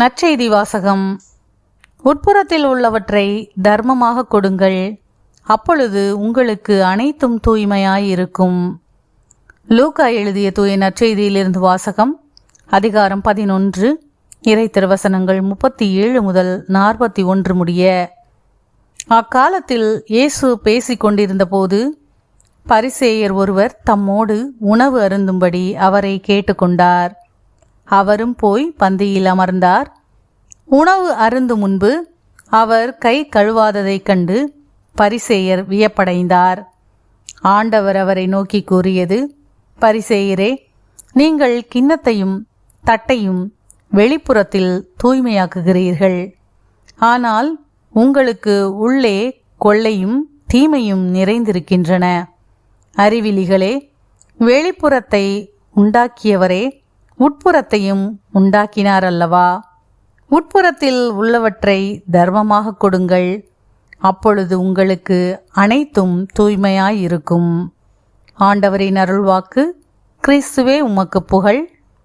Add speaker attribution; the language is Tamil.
Speaker 1: நற்செய்தி வாசகம். உட்புறத்தில் உள்ளவற்றை தர்மமாக கொடுங்கள். அப்பொழுது உங்களுக்கு அனைத்தும் தூய்மையாயிருக்கும். லூக்கா எழுதிய தூய நற்செய்தியிலிருந்து வாசகம் அதிகாரம் பதினொன்று இறை திருவசனங்கள் முப்பத்தி ஏழு முதல் நாற்பத்தி ஒன்று முடிய. அக்காலத்தில் இயேசு பேசிக்கொண்டிருந்த போது பரிசேயர் ஒருவர் தம்மோடு உணவு அருந்தும்படி அவரை கேட்டுக்கொண்டார். அவரும் போய் பந்தியில் அமர்ந்தார். உணவு அருந்து முன்பு அவர் கை கழுவாததைக் கண்டு பரிசேயர் வியப்படைந்தார். ஆண்டவர் அவரை நோக்கி கூறியது பரிசேயரே நீங்கள் கிண்ணத்தையும் தட்டையும் வெளிப்புறத்தில் தூய்மையாக்குகிறீர்கள். ஆனால் உங்களுக்கு உள்ளே கொள்ளையும் தீமையும் நிறைந்திருக்கின்றன. அறிவிலிகளே வெளிப்புறத்தை உண்டாக்கியவரே உட்புறத்தையும் உண்டாக்கினார் அல்லவா உட்புறத்தில் உள்ளவற்றை தர்மமாக கொடுங்கள். அப்பொழுது உங்களுக்கு அனைத்தும் தூய்மையாயிருக்கும். ஆண்டவரின் அருள்வாக்கு கிறிஸ்துவே உமக்கு புகழ்.